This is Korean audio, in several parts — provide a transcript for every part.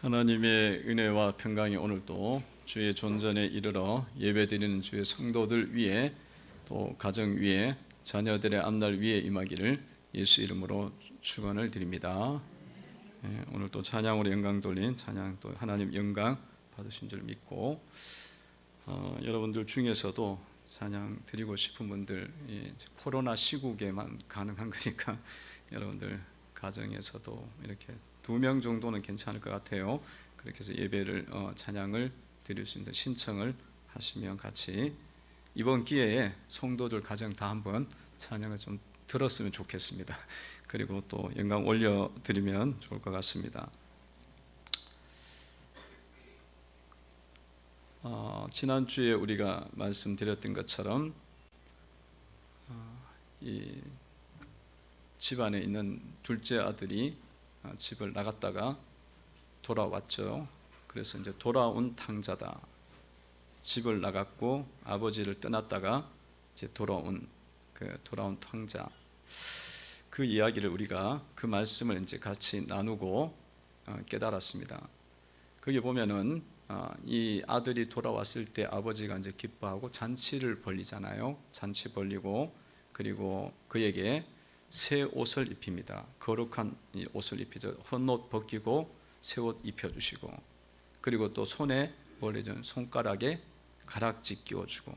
하나님의 은혜와 평강이 오늘도 주의 존전에 이르러 예배드리는 주의 성도들 위에 또 가정 위에 자녀들의 앞날 위에 임하기를 예수 이름으로 축원을 드립니다. 예, 오늘 또 찬양으로 영광 돌린 찬양 또 하나님 영광 받으신 줄 믿고 어, 여러분들 중에서도 찬양 드리고 싶은 분들 이 코로나 시국에만 가능한 거니까 여러분들 가정에서도 이렇게 두 명 정도는 괜찮을 것 같아요. 그렇게 해서 예배를 어, 찬양을 드릴 수 있는 신청을 하시면 같이 이번 기회에 성도들 가정 다 한번 찬양을 좀 들었으면 좋겠습니다. 그리고 또 영광 올려 드리면 좋을 것 같습니다. 어, 지난 주에 우리가 말씀드렸던 것처럼 어, 이 집안에 있는 둘째 아들이 어, 집을 나갔다가 돌아왔죠. 그래서 이제 돌아온 탕자다. 집을 나갔고 아버지를 떠났다가 이제 돌아온 그 돌아온 탕자. 그 이야기를 우리가 그 말씀을 이제 같이 나누고 어, 깨달았습니다. 거기 보면은 어, 이 아들이 돌아왔을 때 아버지가 이제 기뻐하고 잔치를 벌리잖아요. 잔치 벌리고 그리고 그에게 새 옷을 입힙니다. 거룩한 이 옷을 입히죠. 헌옷 벗기고 새 옷 입혀주시고 그리고 또 손에 벌려준 손가락에 가락지 끼워주고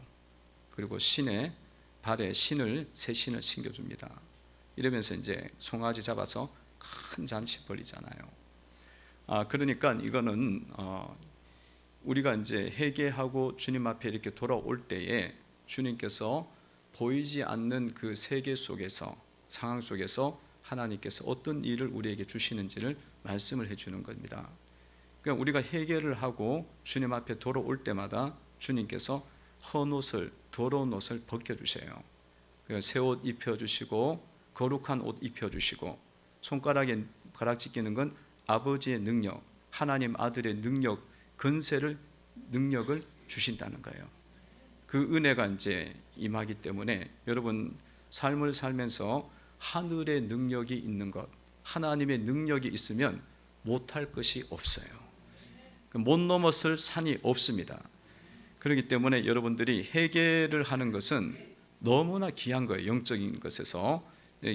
그리고 신에 발에 신을 새 신을 신겨줍니다. 이러면서 이제 송아지 잡아서 큰 잔치 벌리잖아요. 아 그러니까 이거는 어, 우리가 이제 회개하고 주님 앞에 이렇게 돌아올 때에 주님께서 보이지 않는 그 세계 속에서 상황 속에서 하나님께서 어떤 일을 우리에게 주시는지를 말씀을 해주는 겁니다. 그러니까 우리가 회개를 하고 주님 앞에 돌아올 때마다 주님께서 헌 옷을 더러운 옷을 벗겨 주세요. 새옷 입혀 주시고 거룩한 옷 입혀 주시고 손가락에 가락지 끼는 건 아버지의 능력, 하나님 아들의 능력, 근세를 능력을 주신다는 거예요. 그 은혜가 이제 임하기 때문에 여러분 삶을 살면서 하늘의 능력이 있는 것, 하나님의 능력이 있으면 못할 것이 없어요. 못 넘었을 산이 없습니다. 그렇기 때문에 여러분들이 회개를 하는 것은 너무나 귀한 거예요. 영적인 것에서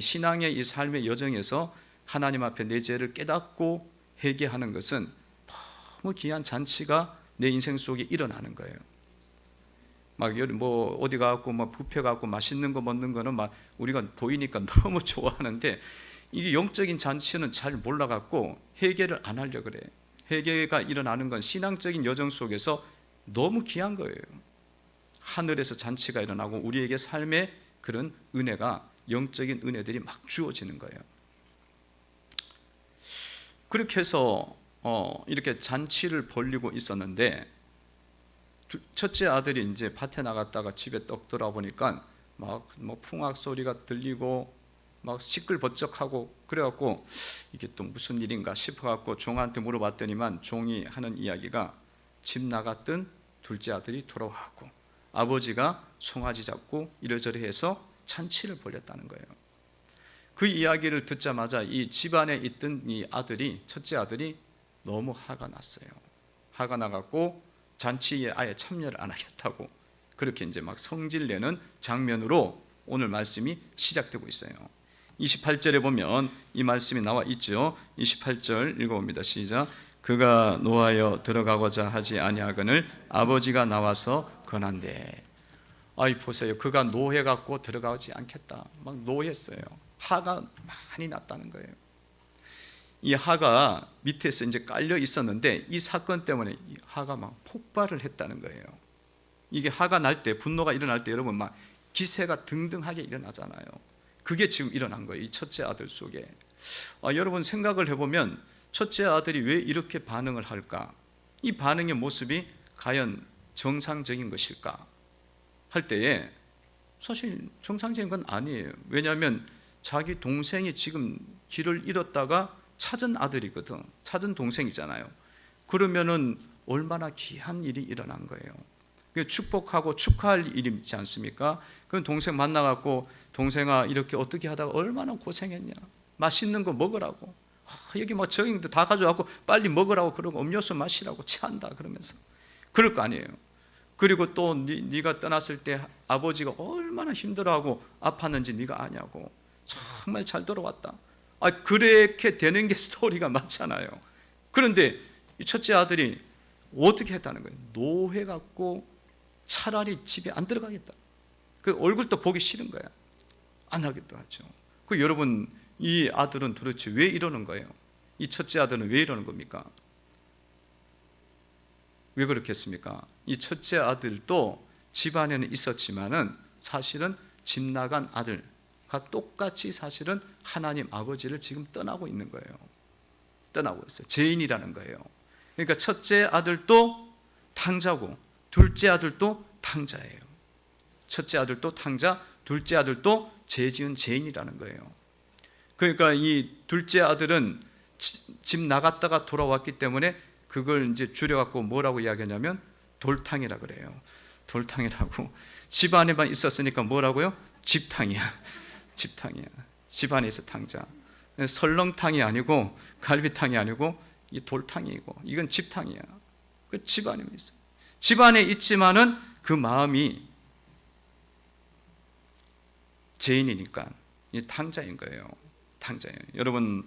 신앙의 이 삶의 여정에서 하나님 앞에 내 죄를 깨닫고 회개하는 것은 너무 귀한 잔치가 내 인생 속에 일어나는 거예요. 막뭐 어디 가고 막 뷔페 가고 맛있는 거 먹는 거는 막 우리가 보이니까 너무 좋아하는데 이게 영적인 잔치는 잘 몰라 갖고 회개를 안 하려 그래. 회개가 일어나는 건 신앙적인 여정 속에서 너무 귀한 거예요. 하늘에서 잔치가 일어나고 우리에게 삶의 그런 은혜가 영적인 은혜들이 막 주어지는 거예요. 그렇게 해서 어, 이렇게 잔치를 벌리고 있었는데 첫째 아들이 이제 밭에 나갔다가 집에 떡 돌아보니까 막 뭐 풍악 소리가 들리고 막 시끌벅적하고 그래갖고 이게 또 무슨 일인가 싶어갖고 종한테 물어봤더니만 종이 하는 이야기가 집 나갔던 둘째 아들이 돌아왔고 아버지가 송아지 잡고 이러저러 해서 잔치를 벌였다는 거예요. 그 이야기를 듣자마자 이 집안에 있던 이 아들이 첫째 아들이 너무 화가 났어요. 화가 나갖고 잔치에 아예 참여를 안 하겠다고 그렇게 이제 막 성질 내는 장면으로 오늘 말씀이 시작되고 있어요. 28절에 보면 이 말씀이 나와 있죠. 28절 읽어봅니다. 시작. 그가 노하여 들어가고자 하지 아니하거늘 아버지가 나와서 권한대. 아이 보세요. 그가 노해 갖고 들어가지 않겠다. 막 노했어요. 화가 많이 났다는 거예요. 이 하가 밑에서 이제 깔려 있었는데 이 사건 때문에 하가 막 폭발을 했다는 거예요. 이게 하가 날 때 분노가 일어날 때 여러분 막 기세가 등등하게 일어나잖아요. 그게 지금 일어난 거예요. 이 첫째 아들 속에. 아, 여러분 생각을 해보면 첫째 아들이 왜 이렇게 반응을 할까? 이 반응의 모습이 과연 정상적인 것일까? 할 때에 사실 정상적인 건 아니에요. 왜냐하면 자기 동생이 지금 길을 잃었다가 찾은 아들이거든. 찾은 동생이잖아요. 그러면은 얼마나 귀한 일이 일어난 거예요. 축복하고 축하할 일이지 않습니까? 그 동생 만나갖고 동생아 이렇게 어떻게 하다가 얼마나 고생했냐. 맛있는 거 먹으라고 아, 여기 뭐 적응도 다 가져와갖고 빨리 먹으라고 그러고 음료수 마시라고 취한다 그러면서 그럴 거 아니에요. 그리고 또 네, 네가 떠났을 때 아버지가 얼마나 힘들어하고 아팠는지 네가 아냐고 정말 잘 돌아왔다. 아 그렇게 되는 게 스토리가 맞잖아요. 그런데 이 첫째 아들이 어떻게 했다는 거예요? 노해 갖고 차라리 집에 안 들어가겠다. 그 얼굴도 보기 싫은 거야. 안 하겠다 하죠. 그 여러분 이 아들은 도대체 왜 이러는 거예요? 이 첫째 아들은 왜 이러는 겁니까? 왜 그렇겠습니까? 이 첫째 아들도 집안에는 있었지만은 사실은 집 나간 아들과 똑같이 사실은 하나님 아버지를 지금 떠나고 있는 거예요. 떠나고 있어요. 죄인이라는 거예요. 그러니까 첫째 아들도 탕자고 둘째 아들도 탕자예요. 첫째 아들도 탕자, 둘째 아들도 죄 지은 죄인이라는 거예요. 그러니까 이 둘째 아들은 지- 집 나갔다가 돌아왔기 때문에 그걸 이제 줄여갖고 뭐라고 이야기하냐면 돌탕이라 그래요. 돌탕이라고 집 안에만 있었으니까 뭐라고요? 집탕이야. 집탕이야. 집 안에 있어 탕자. 설렁탕이 아니고 갈비탕이 아니고 이 돌탕이고 이건 집탕이야. 그 집 안에만 있어. 집 안에 있지만은 그 마음이 죄인이니까 이 탕자인 거예요. 탕자예요. 여러분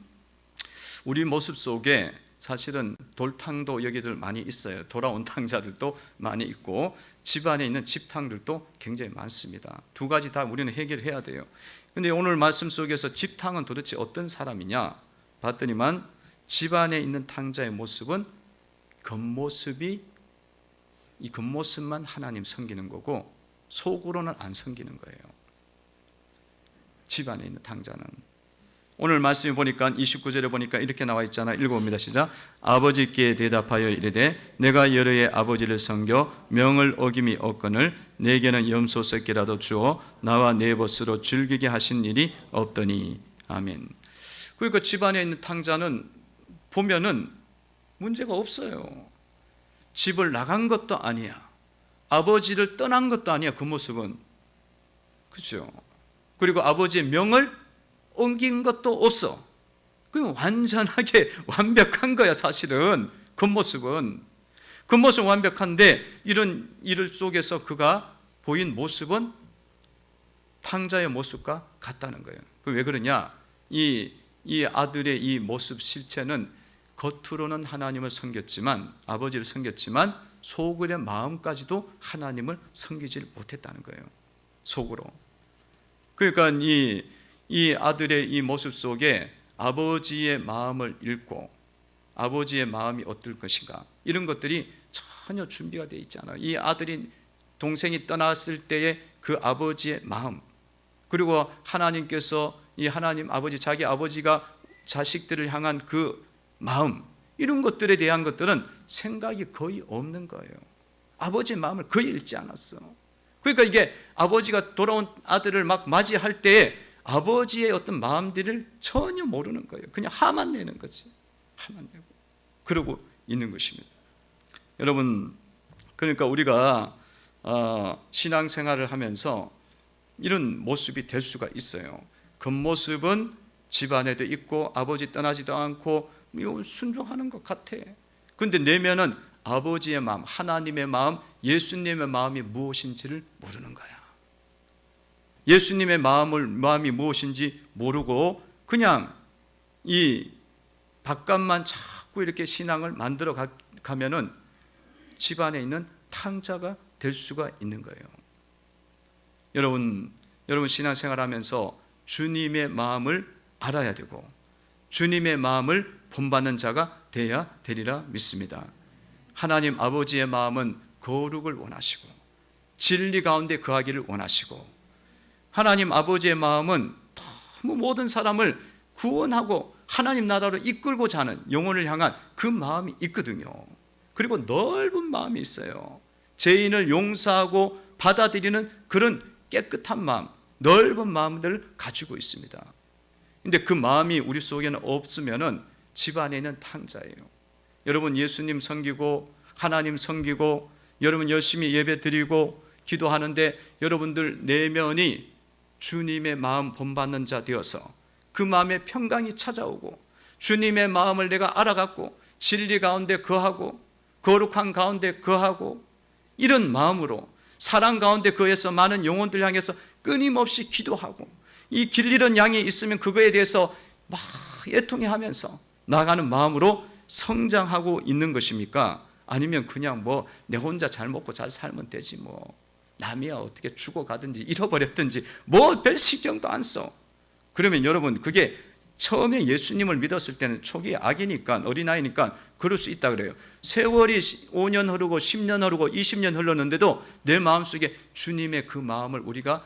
우리 모습 속에 사실은 돌탕도 여기들 많이 있어요. 돌아온 탕자들도 많이 있고 집안에 있는 집탕들도 굉장히 많습니다. 두 가지 다 우리는 해결해야 돼요. 근데 오늘 말씀 속에서 집탕은 도대체 어떤 사람이냐 봤더니만 집안에 있는 탕자의 모습은 겉모습이 이 겉모습만 하나님 섬기는 거고 속으로는 안 섬기는 거예요. 집안에 있는 탕자는 오늘 말씀에 보니까 29절에 보니까 이렇게 나와 있잖아. 읽어봅니다. 시작. 아버지께 대답하여 이르되 내가 여러의 아버지를 섬겨 명을 어김이 없거늘 내게는 염소 새끼라도 주어 나와 내 벗으로 즐기게 하신 일이 없더니 아멘. 그러니까 집안에 있는 탕자는 보면은 문제가 없어요. 집을 나간 것도 아니야. 아버지를 떠난 것도 아니야. 그 모습은 그렇죠. 그리고 아버지의 명을 옮긴 것도 없어. 그 완전하게 완벽한 거야 사실은 겉모습은 겉모습 완벽한데 이런 일 속에서 그가 보인 모습은 탕자의 모습과 같다는 거예요. 그왜 그러냐? 이, 이 아들의 이 모습 실체는 겉으로는 하나님을 섬겼지만 아버지를 섬겼지만 속의 마음까지도 하나님을 섬기질 못했다는 거예요. 속으로. 그러니까 이, 이 아들의 이 모습 속에 아버지의 마음을 읽고 아버지의 마음이 어떨 것인가 이런 것들이 전혀 준비가 되어 있지 않아요. 이 아들이 동생이 떠났을 때의 그 아버지의 마음 그리고 하나님께서 이 하나님 아버지 자기 아버지가 자식들을 향한 그 마음 이런 것들에 대한 것들은 생각이 거의 없는 거예요. 아버지의 마음을 거의 읽지 않았어. 그러니까 이게 아버지가 돌아온 아들을 막 맞이할 때에 아버지의 어떤 마음들을 전혀 모르는 거예요. 그냥 화만 내는 거지. 화만 내고. 그러고 있는 것입니다. 여러분, 그러니까 우리가 어, 신앙생활을 하면서 이런 모습이 될 수가 있어요. 겉모습은 집안에도 있고 아버지 떠나지도 않고 뭐 순종하는 것 같아. 근데 내면은 아버지의 마음, 하나님의 마음, 예수님의 마음이 무엇인지를 모르는 거야. 예수님의 마음을 마음이 무엇인지 모르고 그냥 이 바깥만 자꾸 이렇게 신앙을 만들어 가, 가면은 집안에 있는 탕자가 될 수가 있는 거예요. 여러분, 여러분 신앙생활 하면서 주님의 마음을 알아야 되고 주님의 마음을 본받는 자가 돼야 되리라 믿습니다. 하나님 아버지의 마음은 거룩을 원하시고 진리 가운데 거하기를 원하시고 하나님 아버지의 마음은 너무 모든 사람을 구원하고 하나님 나라로 이끌고자 하는 영혼을 향한 그 마음이 있거든요. 그리고 넓은 마음이 있어요. 죄인을 용서하고 받아들이는 그런 깨끗한 마음, 넓은 마음들을 가지고 있습니다. 근데 그 마음이 우리 속에는 없으면은 집안에 있는 탕자예요. 여러분 예수님 섬기고 하나님 섬기고 여러분 열심히 예배 드리고 기도하는데 여러분들 내면이 주님의 마음 본받는 자 되어서 그 마음에 평강이 찾아오고 주님의 마음을 내가 알아갖고 진리 가운데 거하고 거룩한 가운데 거하고 이런 마음으로 사랑 가운데 거해서 많은 영혼들 향해서 끊임없이 기도하고 이 길 잃은 양이 있으면 그거에 대해서 막 애통해 하면서 나가는 마음으로 성장하고 있는 것입니까? 아니면 그냥 뭐 내 혼자 잘 먹고 잘 살면 되지 뭐 남이야 어떻게 죽어가든지 잃어버렸든지 뭐 별 신경도 안 써. 그러면 여러분 그게 처음에 예수님을 믿었을 때는 초기에 악이니까 어린아이니까 그럴 수 있다 그래요. 세월이 5년 흐르고 10년 흐르고 20년 흘렀는데도 내 마음속에 주님의 그 마음을 우리가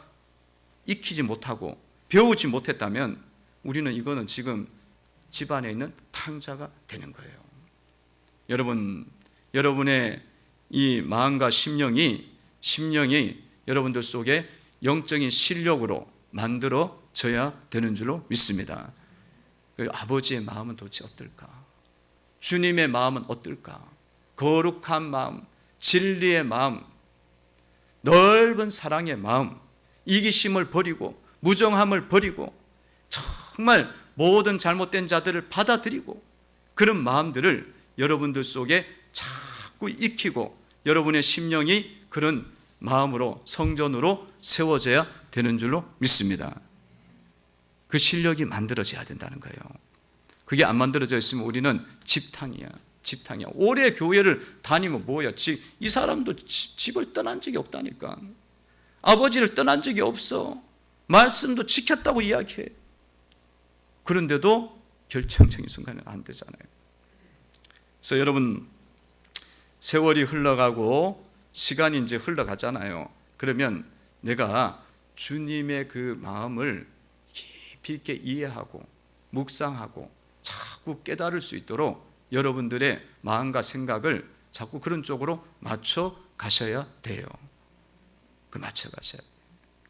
익히지 못하고 배우지 못했다면 우리는 이거는 지금 집안에 있는 탕자가 되는 거예요. 여러분, 여러분의 이 마음과 심령이 심령이 여러분들 속에 영적인 실력으로 만들어져야 되는 줄로 믿습니다. 그 아버지의 마음은 도대체 어떨까? 주님의 마음은 어떨까? 거룩한 마음, 진리의 마음, 넓은 사랑의 마음, 이기심을 버리고 무정함을 버리고 정말 모든 잘못된 자들을 받아들이고 그런 마음들을 여러분들 속에 자꾸 익히고 여러분의 심령이 그런 마음으로 성전으로 세워져야 되는 줄로 믿습니다. 그 실력이 만들어져야 된다는 거예요. 그게 안 만들어져 있으면 우리는 집탕이야. 집탕이야. 오래 교회를 다니면 뭐야? 지- 이 사람도 지- 집을 떠난 적이 없다니까. 아버지를 떠난 적이 없어. 말씀도 지켰다고 이야기해. 그런데도 결정적인 순간은 안 되잖아요. 그래서 여러분 세월이 흘러가고 시간이 이제 흘러가잖아요. 그러면 내가 주님의 그 마음을 깊이 있게 이해하고 묵상하고 자꾸 깨달을 수 있도록 여러분들의 마음과 생각을 자꾸 그런 쪽으로 맞춰 가셔야 돼요. 그 맞춰 가셔야 돼요.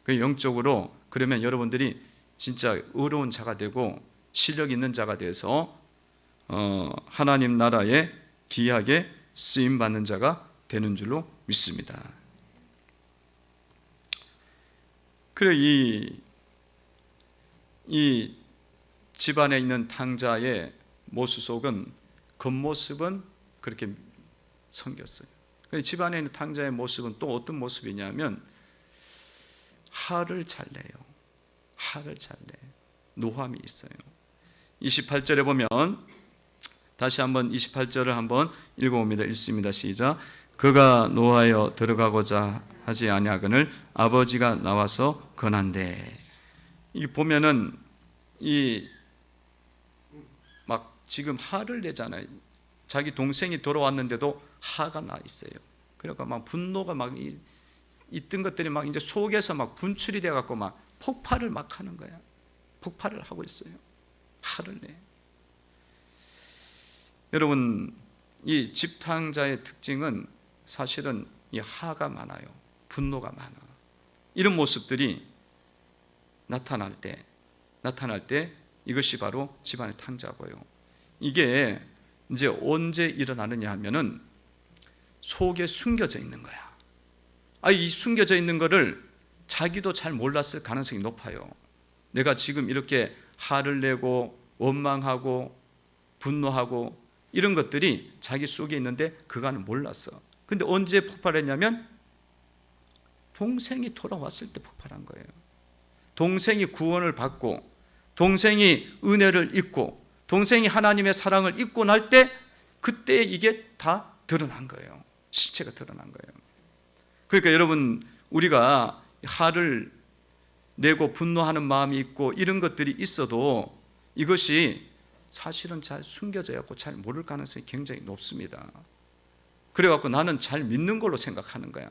그 영적으로 그러면 여러분들이 진짜 의로운 자가 되고 실력 있는 자가 돼서 어, 하나님 나라에 귀하게 쓰임 받는 자가 되는 줄로 믿습니다. 그래 이, 이 집안에 있는 탕자의 모습 속은 겉모습은 그렇게 섬겼어요. 그 집안에 있는 탕자의 모습은 또 어떤 모습이냐면 화를 잘 내요. 화를 잘 내. 노함이 있어요. 28절에 보면 다시 한번 28절을 한번 읽어봅니다. 읽습니다. 시작. 그가 노하여 들어가고자 하지 아니하거늘 아버지가 나와서 권한대. 이 보면은 이 막 지금 화를 내잖아요. 자기 동생이 돌아왔는데도 화가 나 있어요. 그러니까 막 분노가 막 이, 있던 것들이 막 이제 속에서 막 분출이 돼 갖고 막 폭발을 막 하는 거야. 폭발을 하고 있어요. 화를 내. 여러분 이 집탕자의 특징은 사실은 이 화가 많아요. 분노가 많아. 이런 모습들이 나타날 때 나타날 때 이것이 바로 집안의 탕자고요. 이게 이제 언제 일어나느냐 하면은 속에 숨겨져 있는 거야. 아, 이 숨겨져 있는 거를 자기도 잘 몰랐을 가능성이 높아요. 내가 지금 이렇게 화를 내고 원망하고 분노하고 이런 것들이 자기 속에 있는데 그가는 몰랐어. 근데 언제 폭발했냐면 동생이 돌아왔을 때 폭발한 거예요. 동생이 구원을 받고 동생이 은혜를 입고 동생이 하나님의 사랑을 입고 날 때 그때 이게 다 드러난 거예요. 실체가 드러난 거예요. 그러니까 여러분 우리가 화를 내고 분노하는 마음이 있고 이런 것들이 있어도 이것이 사실은 잘 숨겨져 있고 잘 모를 가능성이 굉장히 높습니다. 그래 갖고 나는 잘 믿는 걸로 생각하는 거야.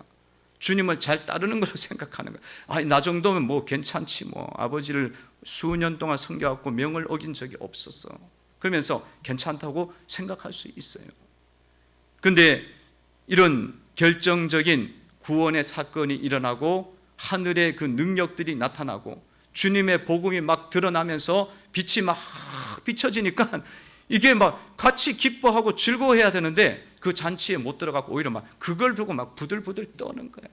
주님을 잘 따르는 걸로 생각하는 거야. 아, 나 정도면 뭐 괜찮지 뭐. 아버지를 수년 동안 섬겨갖고 명을 어긴 적이 없었어. 그러면서 괜찮다고 생각할 수 있어요. 근데 이런 결정적인 구원의 사건이 일어나고 하늘의 그 능력들이 나타나고 주님의 복음이 막 드러나면서 빛이 막 비춰지니까 이게 막 같이 기뻐하고 즐거워해야 되는데 그 잔치에 못 들어가고 오히려 막 그걸 두고 막 부들부들 떠는 거야.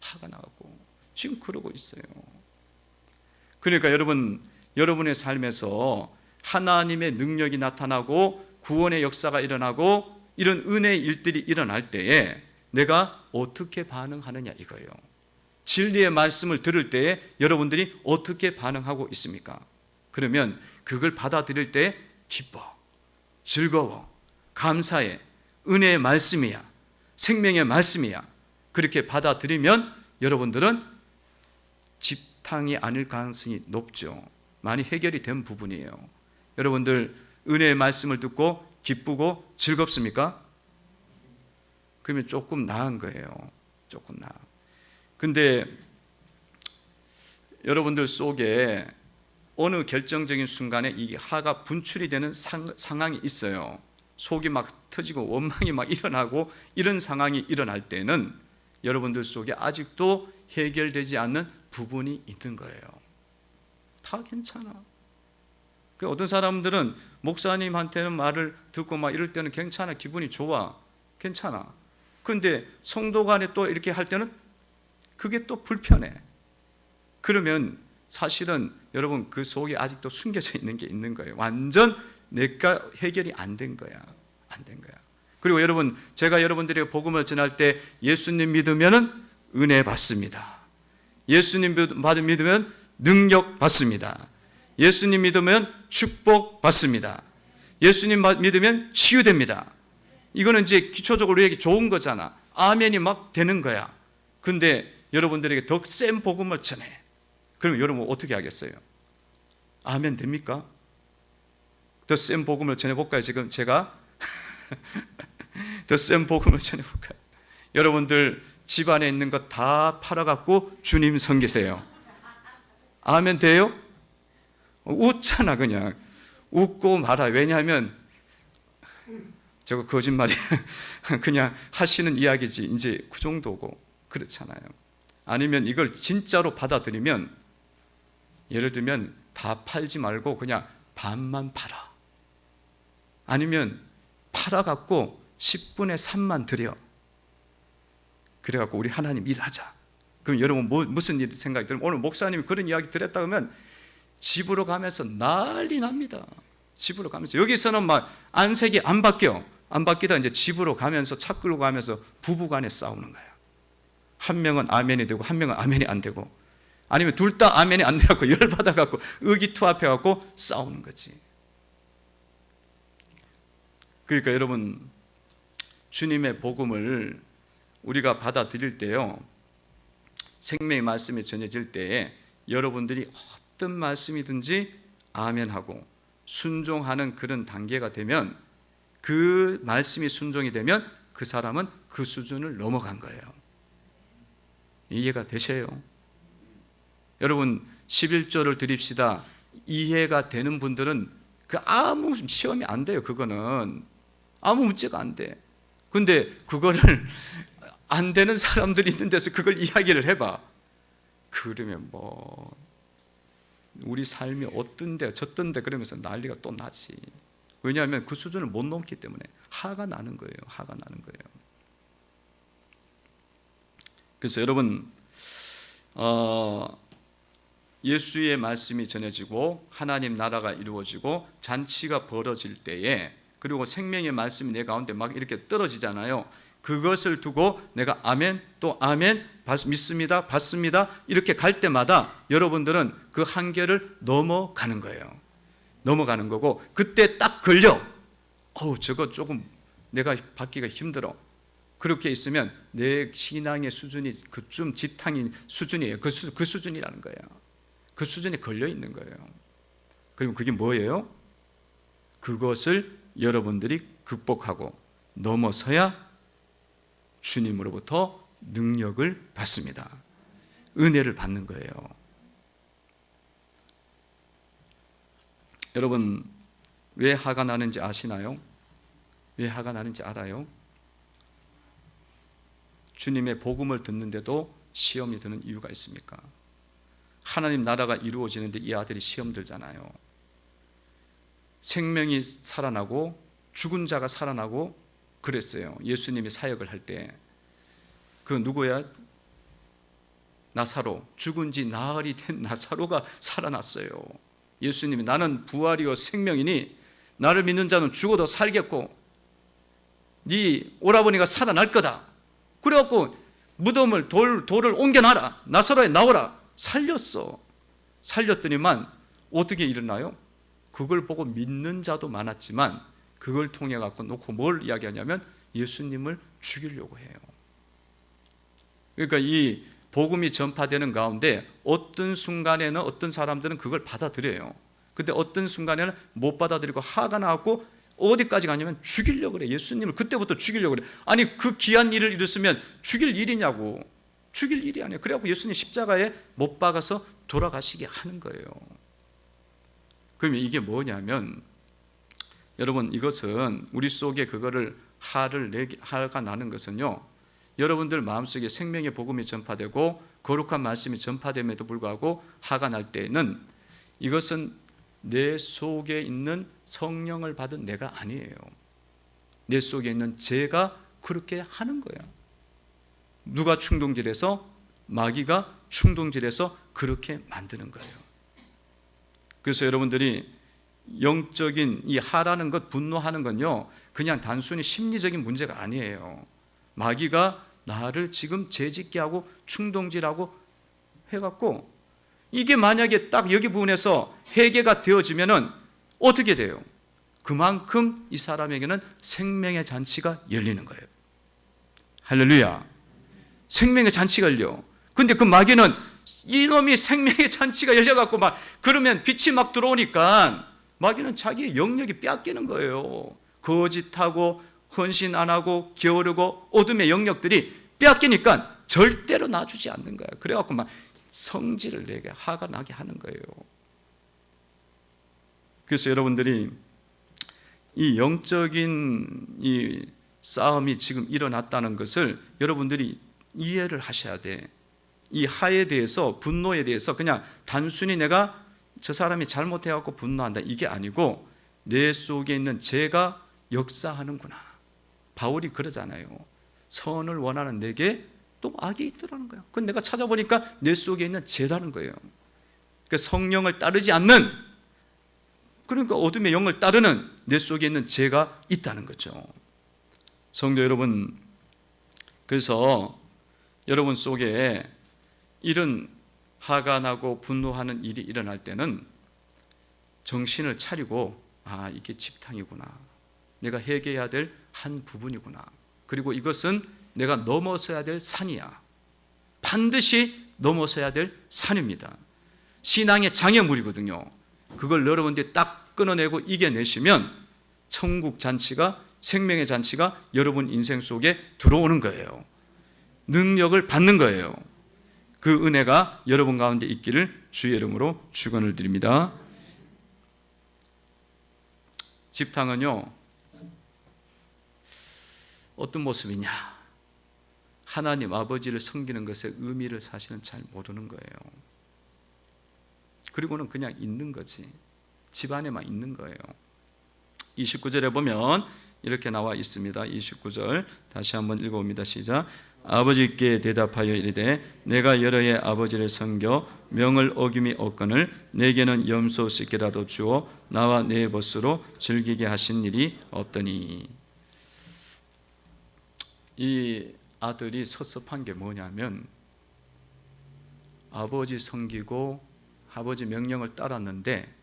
화가 나고 지금 그러고 있어요. 그러니까 여러분 여러분의 삶에서 하나님의 능력이 나타나고 구원의 역사가 일어나고 이런 은혜의 일들이 일어날 때에 내가 어떻게 반응하느냐 이거예요. 진리의 말씀을 들을 때에 여러분들이 어떻게 반응하고 있습니까? 그러면 그걸 받아들일 때 기뻐, 즐거워, 감사해, 은혜의 말씀이야, 생명의 말씀이야. 그렇게 받아들이면 여러분들은 집탕이 아닐 가능성이 높죠. 많이 해결이 된 부분이에요. 여러분들 은혜의 말씀을 듣고 기쁘고 즐겁습니까? 그러면 조금 나은 거예요. 조금 나. 근데 여러분들 속에 어느 결정적인 순간에 이 하가 분출이 되는 상, 상황이 있어요. 속이 막 터지고 원망이 막 일어나고 이런 상황이 일어날 때는 여러분들 속에 아직도 해결되지 않는 부분이 있는 거예요. 다 괜찮아. 그 어떤 사람들은 목사님한테는 말을 듣고 막 이럴 때는 괜찮아, 기분이 좋아, 괜찮아. 근데 성도 간에 또 이렇게 할 때는 그게 또 불편해. 그러면 사실은 여러분 그 속에 아직도 숨겨져 있는 게 있는 거예요. 완전 내가 해결이 안 된 거야. 안 된 거야. 그리고 여러분 제가 여러분들에게 복음을 전할 때 예수님 믿으면은 은혜 받습니다. 예수님 받- 믿으면 능력 받습니다. 예수님 믿으면 축복 받습니다. 예수님 마- 믿으면 치유됩니다. 이거는 이제 기초적으로 얘기 좋은 거잖아. 아멘이 막 되는 거야. 근데 여러분들에게 더 센 복음을 전해. 그럼 여러분 어떻게 하겠어요? 아멘 됩니까? 더 센 복음을 전해볼까요? 지금 제가 더 센 복음을 전해볼까요? 여러분들 집 안에 있는 거다 팔아갖고 주님 섬기세요. 아멘 돼요? 웃잖아 그냥 웃고 말아. 왜냐하면 저거 거짓말이 그냥 하시는 이야기지. 이제 그 정도고 그렇잖아요. 아니면 이걸 진짜로 받아들이면 예를 들면 다 팔지 말고 그냥 반만 팔아. 아니면 팔아 갖고 10분의 3만 드려. 그래 갖고 우리 하나님 일하자. 그럼 여러분 뭐, 무슨 일 생각이 들면 오늘 목사님이 그런 이야기 드렸다 그러면 집으로 가면서 난리 납니다. 집으로 가면서 여기서는 막 안색이 안 바뀌어. 안 바뀌다 이제 집으로 가면서 차 끌고 가면서 부부간에 싸우는 거야. 한 명은 아멘이 되고 한 명은 아멘이 안 되고 아니면 둘 다 아멘이 안 돼갖고 열받아갖고 의기투합해갖고 싸우는 거지. 그러니까 여러분 주님의 복음을 우리가 받아들일 때요 생명의 말씀이 전해질 때에 여러분들이 어떤 말씀이든지 아멘하고 순종하는 그런 단계가 되면 그 말씀이 순종이 되면 그 사람은 그 수준을 넘어간 거예요. 이해가 되셔요? 여러분 11조를 드립시다. 이해가 되는 분들은 그 아무 시험이 안 돼요. 그거는 아무 문제가 안 돼. 근데 그거를 안 되는 사람들이 있는 데서 그걸 이야기를 해봐. 그러면 뭐 우리 삶이 어떤데 저떤데 그러면서 난리가 또 나지. 왜냐하면 그 수준을 못 넘기 때문에 화가 나는 거예요. 화가 나는 거예요. 그래서 여러분 어, 예수의 말씀이 전해지고 하나님 나라가 이루어지고 잔치가 벌어질 때에 그리고 생명의 말씀이 내 가운데 막 이렇게 떨어지잖아요. 그것을 두고 내가 아멘 또 아멘 받, 믿습니다 받습니다 이렇게 갈 때마다 여러분들은 그 한계를 넘어가는 거예요. 넘어가는 거고 그때 딱 걸려. 어우 저거 조금 내가 받기가 힘들어. 그렇게 있으면 내 신앙의 수준이 그쯤 집탕인 수준이에요. 그, 수, 그 수준이라는 거예요. 그 수준에 걸려 있는 거예요. 그럼 그게 뭐예요? 그것을 여러분들이 극복하고 넘어서야 주님으로부터 능력을 받습니다. 은혜를 받는 거예요. 여러분 왜 화가 나는지 아시나요? 왜 화가 나는지 알아요? 주님의 복음을 듣는데도 시험이 드는 이유가 있습니까? 하나님 나라가 이루어지는데 이 아들이 시험 들잖아요. 생명이 살아나고 죽은 자가 살아나고 그랬어요. 예수님이 사역을 할 때. 그 누구야? 나사로. 죽은 지 나흘이 된 나사로가 살아났어요. 예수님이 나는 부활이요 생명이니 나를 믿는 자는 죽어도 살겠고 네 오라버니가 살아날 거다. 그래갖고 무덤을 돌 돌을 옮겨놔라. 나사로에 나오라. 살렸어. 살렸더니만 어떻게 일어나요? 그걸 보고 믿는 자도 많았지만 그걸 통해 갖고 놓고 뭘 이야기하냐면 예수님을 죽이려고 해요. 그러니까 이 복음이 전파되는 가운데 어떤 순간에는 어떤 사람들은 그걸 받아들여요. 근데 어떤 순간에는 못 받아들이고 화가 나고 어디까지 가냐면 죽이려고 그래. 예수님을 그때부터 죽이려고 그래. 아니 그 귀한 일을 이뤘으면 죽일 일이냐고. 죽일 일이 아니에요. 그래갖고 예수님 십자가에 못 박아서 돌아가시게 하는 거예요. 그러면 이게 뭐냐면 여러분 이것은 우리 속에 그거를 화를 내게 화가 나는 것은요. 여러분들 마음속에 생명의 복음이 전파되고 거룩한 말씀이 전파됨에도 불구하고 화가 날 때에는 이것은 내 속에 있는 성령을 받은 내가 아니에요. 내 속에 있는 죄가 그렇게 하는 거야. 누가 충동질해서 마귀가 충동질해서 그렇게 만드는 거예요. 그래서 여러분들이 영적인 이 하라는 것, 분노하는 건요, 그냥 단순히 심리적인 문제가 아니에요. 마귀가 나를 지금 죄짓게 하고 충동질하고 해갖고 이게 만약에 딱 여기 부분에서 해계가 되어지면은 어떻게 돼요? 그만큼 이 사람에게는 생명의 잔치가 열리는 거예요. 할렐루야. 생명의 잔치가 열려. 근데 그 마귀는 이놈이 생명의 잔치가 열려갖고 막 그러면 빛이 막 들어오니까 마귀는 자기의 영역이 뺏기는 거예요. 거짓하고 헌신 안 하고 게으르고 어둠의 영역들이 뺏기니까 절대로 놔주지 않는 거야. 그래갖고 막 성질을 내게 화가 나게 하는 거예요. 그래서 여러분들이 이 영적인 이 싸움이 지금 일어났다는 것을 여러분들이 이해를 하셔야 돼. 이 하에 대해서 분노에 대해서 그냥 단순히 내가 저 사람이 잘못해 갖고 분노한다 이게 아니고 내 속에 있는 죄가 역사하는구나. 바울이 그러잖아요. 선을 원하는 내게 또 악이 있더라는 거예요. 그건 내가 찾아보니까 내 속에 있는 죄다는 거예요. 그 성령을 따르지 않는 그러니까 어둠의 영을 따르는 내 속에 있는 죄가 있다는 거죠. 성도 여러분, 그래서 여러분 속에 이런 화가 나고 분노하는 일이 일어날 때는 정신을 차리고 아 이게 집탕이구나. 내가 해결해야 될 한 부분이구나. 그리고 이것은 내가 넘어서야 될 산이야. 반드시 넘어서야 될 산입니다. 신앙의 장애물이거든요. 그걸 여러분들이 딱 끊어내고 이겨내시면 천국 잔치가 생명의 잔치가 여러분 인생 속에 들어오는 거예요. 능력을 받는 거예요. 그 은혜가 여러분 가운데 있기를 주의 이름으로 축원을 드립니다. 집탕은요 어떤 모습이냐? 하나님 아버지를 섬기는 것의 의미를 사실은 잘 모르는 거예요. 그리고는 그냥 있는 거지. 집 안에만 있는 거예요. 29절에 보면 이렇게 나와 있습니다. 29절 다시 한번 읽어봅니다. 시작. 아버지께 대답하여 이르되 내가 여러 해 아버지를 섬겨 명을 어김이 없거늘 내게는 염소 씻기라도 주어 나와 내 벗으로 즐기게 하신 일이 없더니 이 아들이 섭섭한 게 뭐냐면 아버지 섬기고 아버지 명령을 따랐는데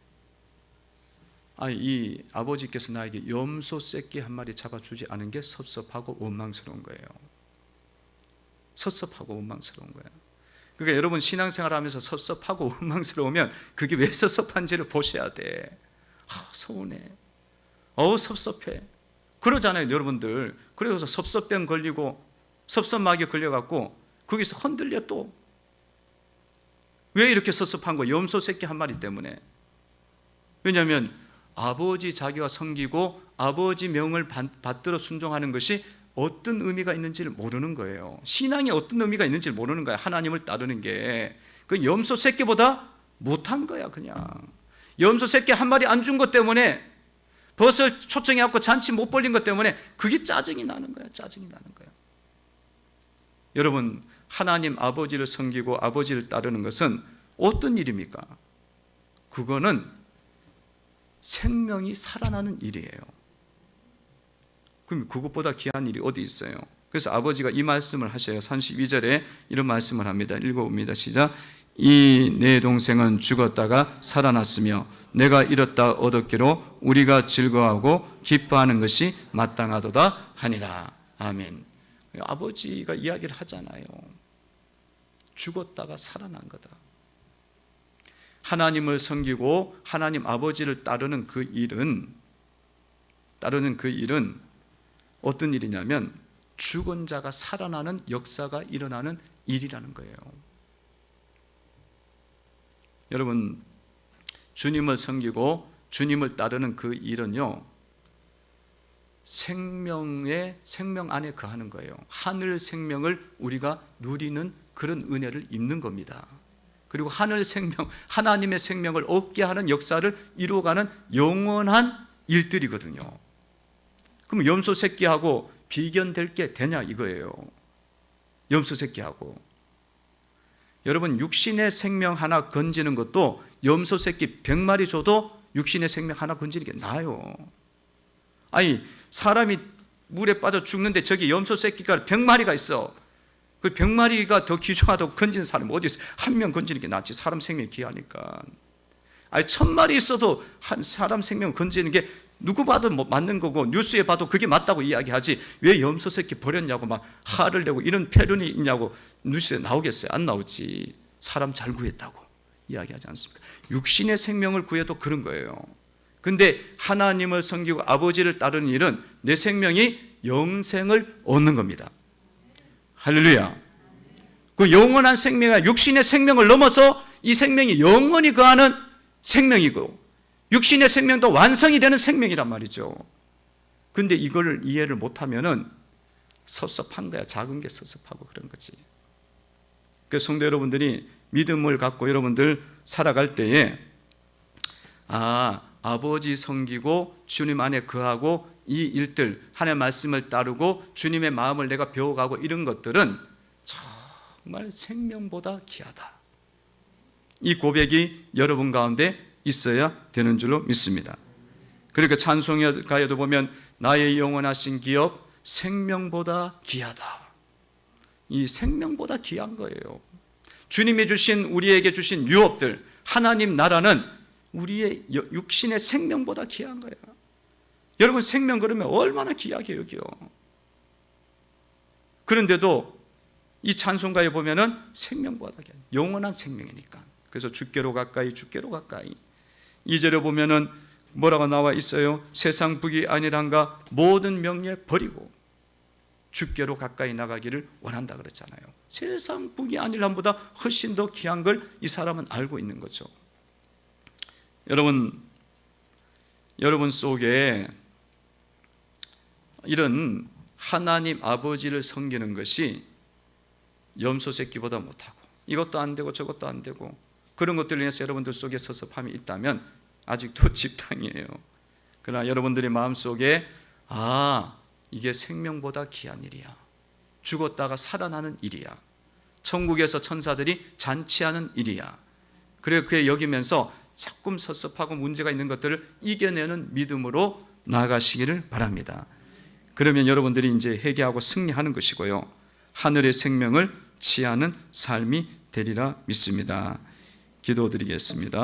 아, 이 아버지께서 나에게 염소 새끼 한 마리 잡아주지 않은 게 섭섭하고 원망스러운 거예요. 섭섭하고 원망스러운 거예요. 그러니까 여러분 신앙생활 하면서 섭섭하고 원망스러우면 그게 왜 섭섭한지를 보셔야 돼. 아, 서운해. 어, 섭섭해. 그러잖아요, 여러분들. 그래서 섭섭병 걸리고 섭섭마귀 걸려갖고 거기서 흔들려 또. 왜 이렇게 섭섭한 거? 염소 새끼 한 마리 때문에. 왜냐하면 아버지 자기가 섬기고 아버지 명을 받들어 순종하는 것이 어떤 의미가 있는지를 모르는 거예요. 신앙에 어떤 의미가 있는지를 모르는 거야. 하나님을 따르는 게. 그 염소 새끼보다 못한 거야, 그냥. 염소 새끼 한 마리 안 준 것 때문에 벗을 초청해갖고 잔치 못 벌린 것 때문에 그게 짜증이 나는 거야. 짜증이 나는 거야. 여러분, 하나님 아버지를 섬기고 아버지를 따르는 것은 어떤 일입니까? 그거는 생명이 살아나는 일이에요. 그럼 그것보다 귀한 일이 어디 있어요? 그래서 아버지가 이 말씀을 하셔요. 32절에 이런 말씀을 합니다. 읽어봅니다. 시작. 이 내 동생은 죽었다가 살아났으며 내가 잃었다 얻었기로 우리가 즐거워하고 기뻐하는 것이 마땅하도다 하니라. 아멘. 아버지가 이야기를 하잖아요. 죽었다가 살아난 거다. 하나님을 섬기고 하나님 아버지를 따르는 그 일은 따르는 그 일은 어떤 일이냐면 죽은 자가 살아나는 역사가 일어나는 일이라는 거예요. 여러분 주님을 섬기고 주님을 따르는 그 일은요. 생명의 생명 안에 거하는 거예요. 하늘 생명을 우리가 누리는 그런 은혜를 입는 겁니다. 그리고 하늘 생명, 하나님의 생명을 얻게 하는 역사를 이루어가는 영원한 일들이거든요. 그럼 염소 새끼하고 비견될 게 되냐 이거예요. 염소 새끼하고. 여러분 육신의 생명 하나 건지는 것도 염소 새끼 100마리 줘도 육신의 생명 하나 건지는 게 나아요. 아니 사람이 물에 빠져 죽는데 저기 염소 새끼가 100마리가 있어. 그 100마리가 더 귀중하다고 건지는 사람이 어디 있어? 한 명 건지는 게 낫지. 사람 생명이 귀하니까. 아니 천 마리 있어도 한 사람 생명 건지는 게 누구 봐도 뭐 맞는 거고 뉴스에 봐도 그게 맞다고 이야기하지 왜 염소 새끼 버렸냐고 막 화를 내고 이런 표현이 있냐고 뉴스에 나오겠어요? 안 나오지. 사람 잘 구했다고 이야기하지 않습니까? 육신의 생명을 구해도 그런 거예요. 근데 하나님을 섬기고 아버지를 따르는 일은 내 생명이 영생을 얻는 겁니다. 할렐루야. 그 영원한 생명이 육신의 생명을 넘어서 이 생명이 영원히 거하는 생명이고 육신의 생명도 완성이 되는 생명이란 말이죠. 근데 이걸 이해를 못하면은 섭섭한 거야. 작은 게 섭섭하고 그런 거지. 그 성도 여러분들이 믿음을 갖고 여러분들 살아갈 때에 아 아버지 섬기고 주님 안에 거하고 이 일들 하나님의 말씀을 따르고 주님의 마음을 내가 배워가고 이런 것들은 정말 생명보다 귀하다. 이 고백이 여러분 가운데 있어야 되는 줄로 믿습니다. 그러니까 찬송가에도 보면 나의 영원하신 기업 생명보다 귀하다. 이 생명보다 귀한 거예요. 주님이 주신 우리에게 주신 유업들 하나님 나라는 우리의 육신의 생명보다 귀한 거야. 여러분 생명 그러면 얼마나 귀하게 여겨. 그런데도 이 찬송가에 보면은 생명보다 귀한 영원한 생명이니까. 그래서 주께로 가까이 주께로 가까이. 이절에 보면은 뭐라고 나와 있어요? 세상 북이 아니란가 모든 명예 버리고 주께로 가까이 나가기를 원한다 그랬잖아요. 세상 북이 아니란보다 훨씬 더 귀한 걸 이 사람은 알고 있는 거죠. 여러분, 여러분 속에 이런 하나님 아버지를 섬기는 것이 염소 새끼보다 못하고 이것도 안 되고 저것도 안 되고 그런 것들을 인해서 여러분들 속에 섭섭함이 있다면 아직도 집탕이에요. 그러나 여러분들의 마음속에 아 이게 생명보다 귀한 일이야. 죽었다가 살아나는 일이야. 천국에서 천사들이 잔치하는 일이야. 그래 그에 여기면서 조금 섭섭하고 문제가 있는 것들을 이겨내는 믿음으로 나아가시기를 바랍니다. 그러면 여러분들이 이제 회개하고 승리하는 것이고요. 하늘의 생명을 취하는 삶이 되리라 믿습니다. 기도드리겠습니다.